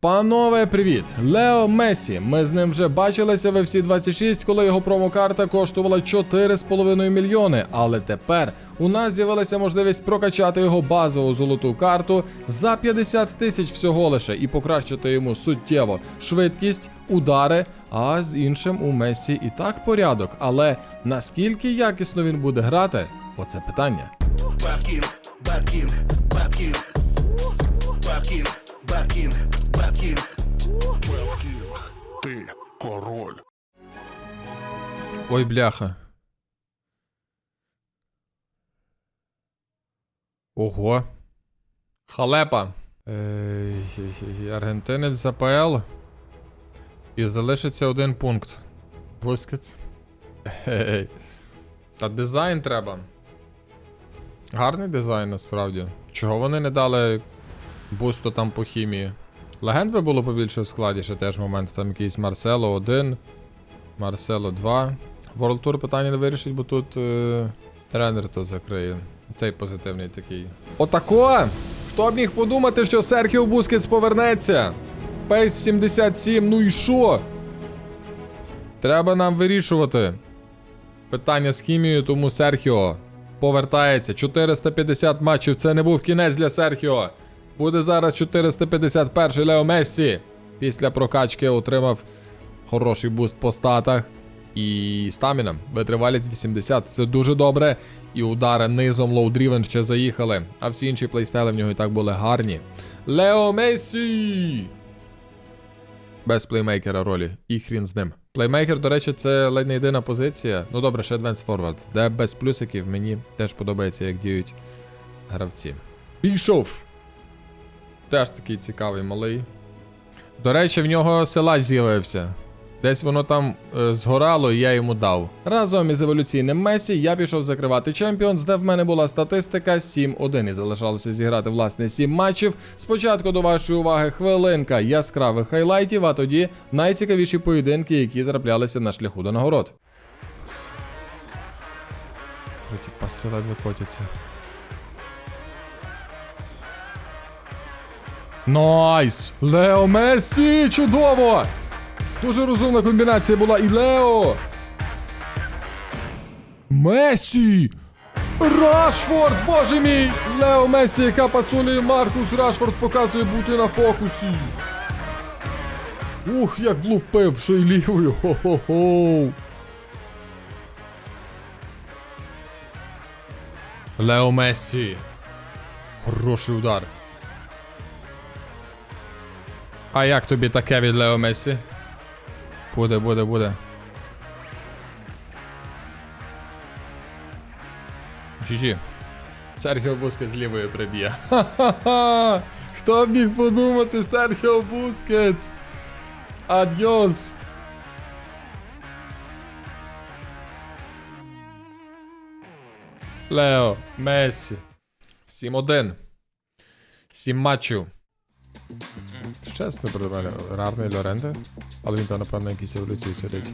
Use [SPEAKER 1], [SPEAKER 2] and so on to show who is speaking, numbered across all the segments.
[SPEAKER 1] Панове, привіт! Лео Месі. Ми з ним вже бачилися в FC 26, коли його промокарта коштувала 4,5 мільйони. Але тепер у нас з'явилася можливість прокачати його базову золоту карту за 50 тисяч всього лише і покращити йому суттєво швидкість, удари. А з іншим у Месі і так порядок. Але наскільки якісно він буде грати, оце питання.
[SPEAKER 2] Bad King, Bad
[SPEAKER 1] Ой, бляха. Ого. Халепа. Е, Аргентинець з АПЛ. І залишиться один пункт. Бускетс. Ей. Та дизайн треба. Гарний дизайн насправді. Чого вони не дали бусту там по хімії? Легенд би було побільше в складі, ще теж момент. Там якийсь Марсело 1. Марсело 2. World Tour питання не вирішить, бо тут е, тренер то закриє. Цей позитивний такий. Отако! Хто б міг подумати, що Серхіо Бускетс повернеться? Пейс 77, ну і що? Треба нам вирішувати. Питання з хімією, тому Серхіо повертається. 450 матчів. Це не був кінець для Серхіо. Буде зараз 451 Лео Мессі. Після прокачки отримав хороший буст по статах. І стаміна. Витривалість 80. Це дуже добре. І удари низом лоудрівен ще заїхали. А всі інші плейстайли в нього і так були гарні. Лео Мессі! Без плеймейкера ролі. І хрін з ним. Плеймейкер, до речі, це ледь не єдина позиція. Ну добре, ще Advanced Forward, де без плюсиків мені теж подобається, як діють гравці. Пішов! Теж такий цікавий малий. До речі, в нього силач з'явився. Десь воно там е, згорало, і я йому дав. Разом із еволюційним Месі я пішов закривати Champions, де в мене була статистика 7-1 і залишалося зіграти власне 7 матчів. Спочатку до вашої уваги хвилинка яскравих хайлайтів, а тоді найцікавіші поєдинки, які траплялися на шляху до нагород. Ті паси ледве котяться. Найс! Лео Мессі! Чудово! Дуже розумна комбінація була і Лео. Месі! Рашфорд, боже мій! Лео Месі, пасує Маркус Рашфорд показує бути на фокусі. Ух, як влупив ще й лівою. Хо-хо-хо. Лео Месі. Хороший удар. А як тобі таке від Лео Месі? Буде, буде, буде. GG. Серхіо Бускет з лівої приб'є. Ха-ха-ха! Хто б міг подумати, Серхіо Бускетс? Адьос! Лео, Мессі. 7-1. 7 матчів. Чесно, придбали. Рарний Лоренте. Але він там, напевно, якісь еволюції сидить.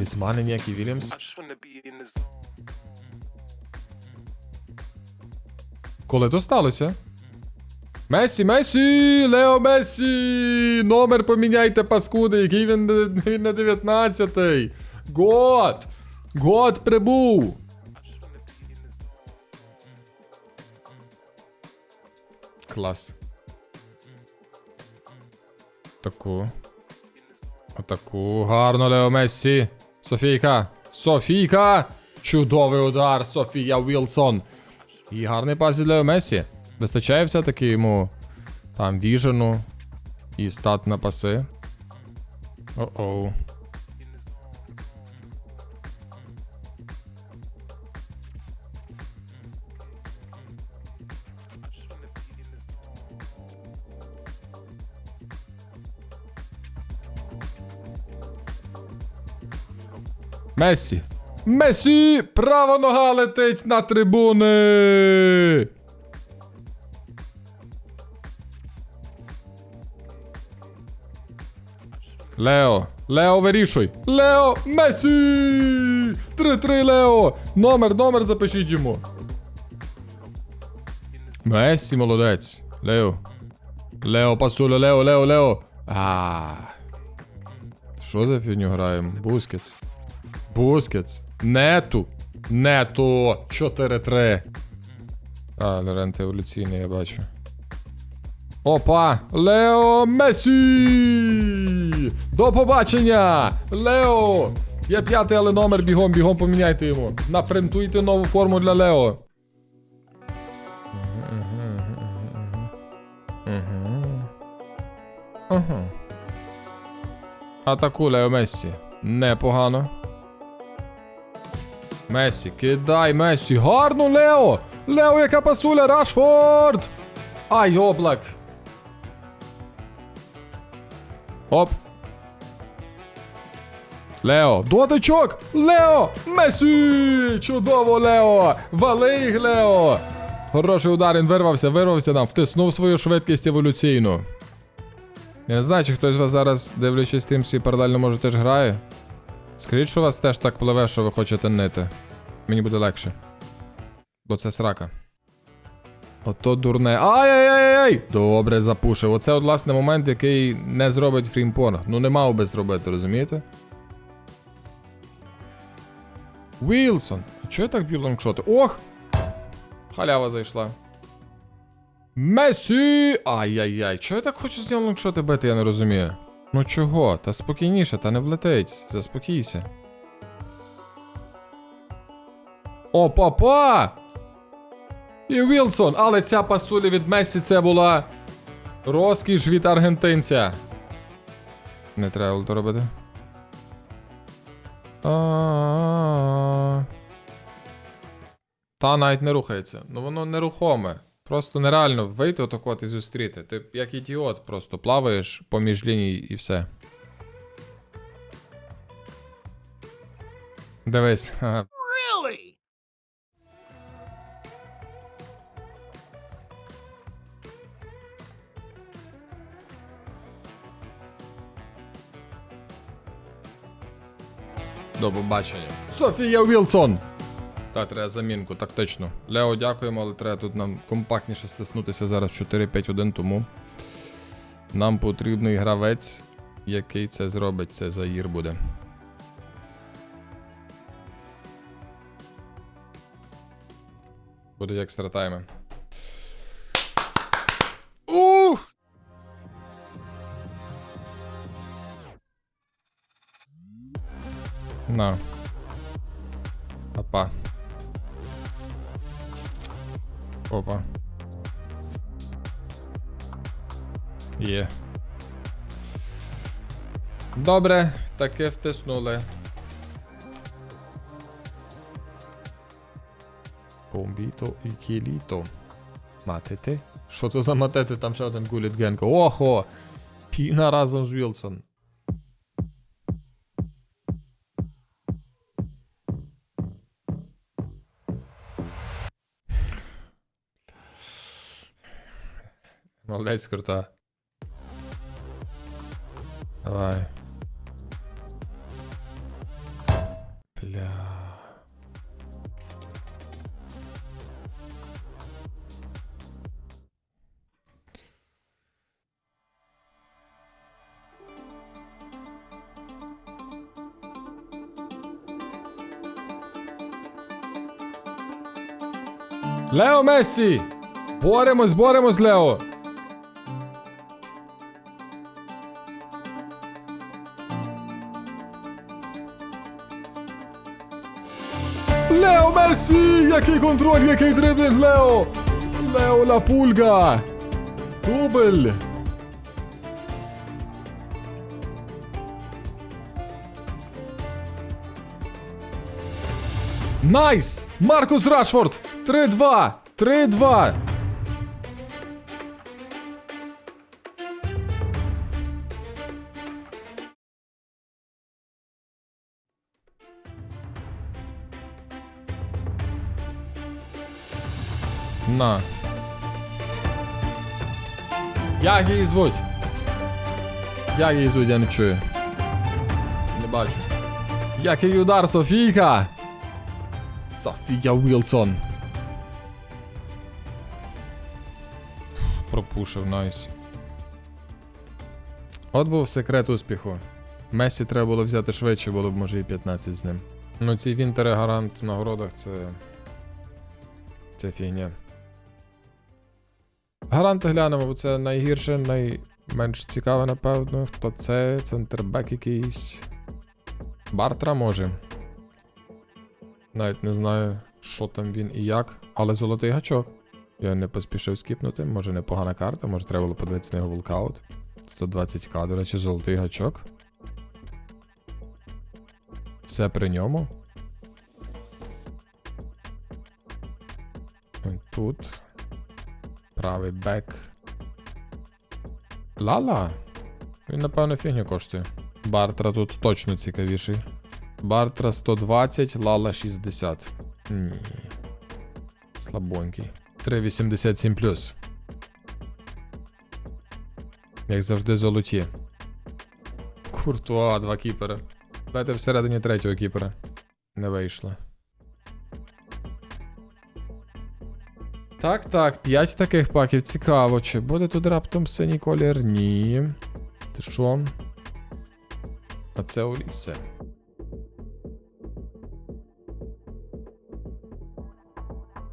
[SPEAKER 1] Ліцмани ніякий Вільямс. Коли то сталося? Месі, Месі! Лео Месі! Номер поміняйте, паскуди, який він, він на 19-й. Год! Год прибув! Клас. Таку. Отаку. Гарно, Лео Мессі. Софійка. Софійка! Чудовий удар, Софія Вілсон. І гарний пас для Месі. Вистачає все-таки йому там віжену і стат на паси. О-оу. Месі. Месі! Права нога летить на трибуни! Лео, Лео, вирішуй. Лео, Месі! 3-3 Лео! Номер, номер запишіть йому. Месі, молодець. Лео. Лео, пасуля, Лео, Лео, Лео. А. Що за фігню граємо? Бускетс. Бускетс. Нету. Нету. 4-3. А, Лорент еволюційний, я бачу. Опа! Лео Месі! До побачення! Лео! Я п'ятий, але номер бігом, бігом поміняйте йому. Напринтуйте нову форму для Лео. Атаку Лео Мессі. Непогано. Месі, кидай Месі. Гарно, Лео! Лео, яка пасуля, Рашфорд! Ай, облак. Оп. Лео, дотичок! Лео! Месі! Чудово, Лео! Вали Лео! Хороший удар, він вирвався, вирвався нам, втиснув свою швидкість еволюційну. Я не знаю, чи хтось з вас зараз, дивлячись тим, свій паралельно може теж грає. Скажіть, що вас теж так пливе, що ви хочете нити. Мені буде легше. Бо це срака. Ото дурне. Ай-яй-яй-яй! Добре, запушив. Оце, от, власне, момент, який не зробить фрімпонг. Ну не мав би зробити, розумієте? Вілсон. Чого я так б'ю лонгшоти? Ох! Халява зайшла. Месі! Ай-яй-яй, чого я так хочу з нього лонгшоти бити, я не розумію. Ну чого? Та спокійніше, та не влетить. Заспокійся. О, папа! І Вілсон, але ця пасуля від Месі це була розкіш від аргентинця. Не треба було робити. Та навіть не рухається. Ну воно нерухоме. Просто нереально вийти отак от і зустріти. Ти як ідіот просто плаваєш поміж ліній і все. Дивись.
[SPEAKER 2] Really?
[SPEAKER 1] До побачення. Софія Вілсон! Та треба замінку, тактично. Лео, дякуємо, але треба тут нам компактніше стиснутися зараз 4-5-1, тому нам потрібний гравець, який це зробить. Це Заїр буде. Буде як стратайми. Ух! На. Опа. Опа. Є. Добре, таки втиснули. Комбіто і кіліто. Матете? Що це за матети? Там ще один гуліт Генко. Охо! Піна разом з Вілсон. Молодець, крута. Давай. Бля. Лео Мессі! Боремось, боремось, Лео! Leo Messi! Jakie kontroli, jakiej dribbling, Leo! Leo La Pulga! Dubl! Nice! Markus Rashford! 3-2! 3-2! На. Як її звуть? Як її звуть, я не чую. Не бачу. Який удар, Софійка! Софія Вілсон. Пропушив, найс. От був секрет успіху. Месі треба було взяти швидше, було б може і 15 з ним. Ну, ці Вінтери гарант в нагородах це. Це фігня. Гаранти глянемо, бо це найгірше, найменш цікаве, напевно. Хто це? Центрбек якийсь. Бартра може. Навіть не знаю, що там він і як, але золотий гачок. Я не поспішив скіпнути, може непогана карта, може треба було подивитися на його волкаут. 120к, до золотий гачок. Все при ньому. Тут. Правий бек. Лала. Він, напевно, фігню коштує. Бартра тут точно цікавіший. Бартра 120, Лала 60. Ні. Слабонький. 387 плюс. Як завжди, золоті. Куртуа, два кіпера. Давайте всередині третього кіпера. Не вийшло. Так, так, 5 таких паків. Цікаво, чи буде тут раптом синій колір? Ні. Ти що? А це Олісе.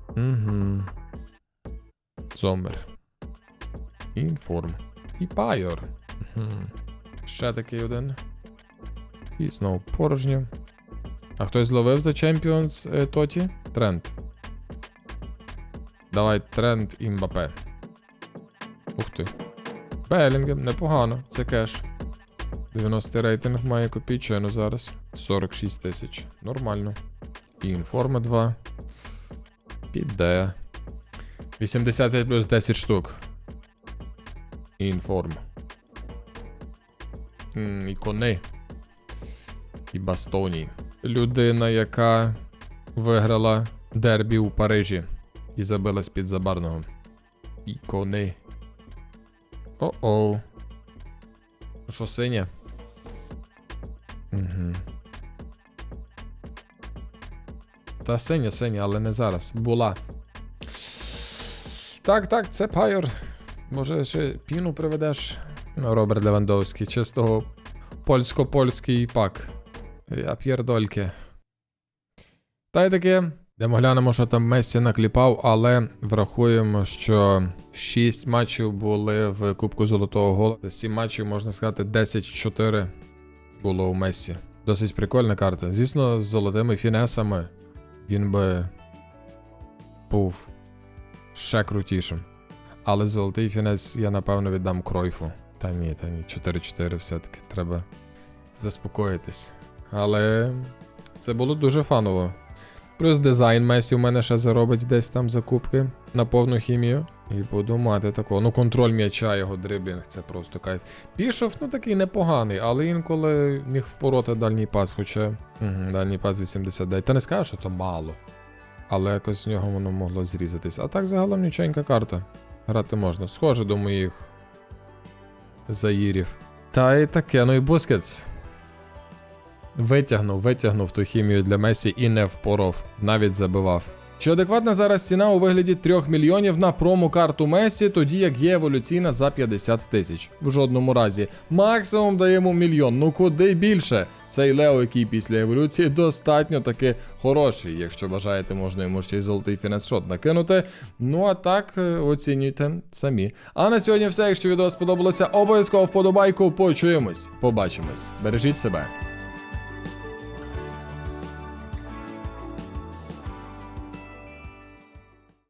[SPEAKER 1] Угу. Зомбер. Інформ. І Пайор. Угу. Ще такий один. І знову порожньо. А хтось зловив за Champions е, Тоті? Тренд. Давай тренд і. Ух ти. Белінгем, непогано, це кеш. 90 рейтинг має копійчину зараз. 46 тисяч. Нормально. І інформа 2. Піде. 85 плюс 10 штук. І інформ. І кони. І бастоні. Людина, яка виграла дербі у Парижі і забила з-під забарного. І кони. О-оу. Ну Що синя? Угу. Та синя, синя, але не зараз. Була. Так, так, це Пайор. Може, ще піну приведеш? Ну, Роберт Левандовський, чистого польсько-польський пак. Я п'єрдольки. Та й таке. Йдемо глянемо, що там Мессі накліпав, але врахуємо, що 6 матчів були в Кубку Золотого Гола. За 7 матчів, можна сказати, 10-4 було у Мессі. Досить прикольна карта. Звісно, з золотими фінесами він би був ще крутішим. Але золотий фінес я напевно віддам Кройфу. Та ні, та ні, 4-4 все-таки треба заспокоїтись. Але це було дуже фаново. Плюс дизайн Месі у мене ще заробить десь там закупки на повну хімію. І буду мати такого. Ну, контроль м'яча, його дриблінг, це просто кайф. Пішов, ну такий непоганий, але інколи міг впороти дальній пас, хоча угу, дальній пас 89. Та не скажу, що то мало. Але якось з нього воно могло зрізатись. А так загалом ніченька карта. Грати можна. Схоже до моїх заїрів. Та й таке, ну і Бускетс. Витягнув, витягнув ту хімію для Месі і не впоров, навіть забивав. Чи адекватна зараз ціна у вигляді 3 мільйонів на промо-карту Месі, тоді як є еволюційна за 50 тисяч. В жодному разі. Максимум даємо мільйон. Ну куди більше? Цей Лео, який після еволюції достатньо таки хороший. Якщо бажаєте, можна йому ще й золотий фінес-шот накинути. Ну а так е, оцінюйте самі. А на сьогодні все. Якщо відео сподобалося, обов'язково вподобайку. Почуємось, побачимось. Бережіть себе.